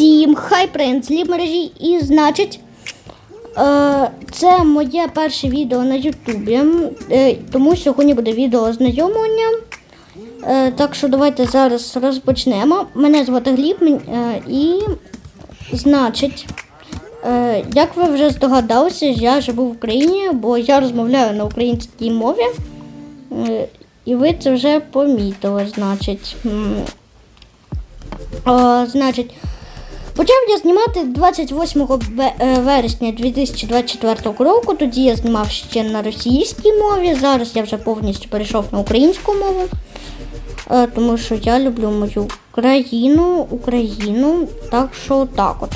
Всім хай принц ліп мережі і значить. Е, це моє перше відео на Ютубі, е, тому сьогодні буде відео ознайомлення. Е, так що давайте зараз розпочнемо. Мене звати Гліб і значить, як ви вже здогадалися, я живу в Україні, бо я розмовляю на українській мові. І ви це вже помітили, значить. Значить, почав я знімати 28 е, вересня 2024 року. Тоді я знімав ще на російській мові. Зараз я вже повністю перейшов на українську мову. Е, Тому що я люблю мою країну, Україну. Так що так от.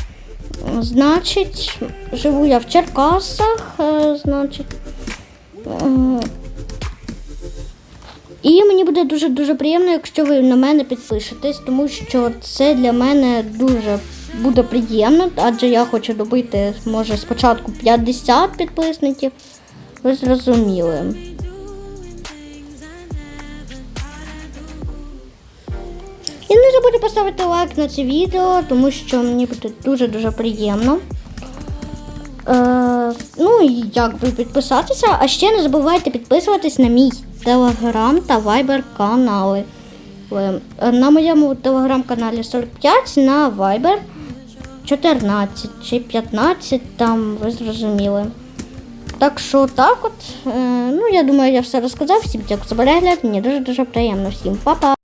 Значить, живу я в Черкасах, е, значить. І мені буде дуже дуже приємно, якщо ви на мене підпишетесь, тому що це для мене дуже буде приємно, адже я хочу добити, може, спочатку 50 підписників. Ви зрозуміли. І не забудьте поставити лайк на це відео, тому що мені буде дуже-дуже приємно. Е, ну і як би підписатися, а ще не забувайте підписуватись на мій телеграм та вайбер канали. Е, На моєму телеграм-каналі 45, на вайбер 14 чи 15, там ви зрозуміли. Так що так от. Е, ну, я думаю, я все розказав. Всім дякую за перегляд. Мені дуже-дуже приємно. Всім па-па!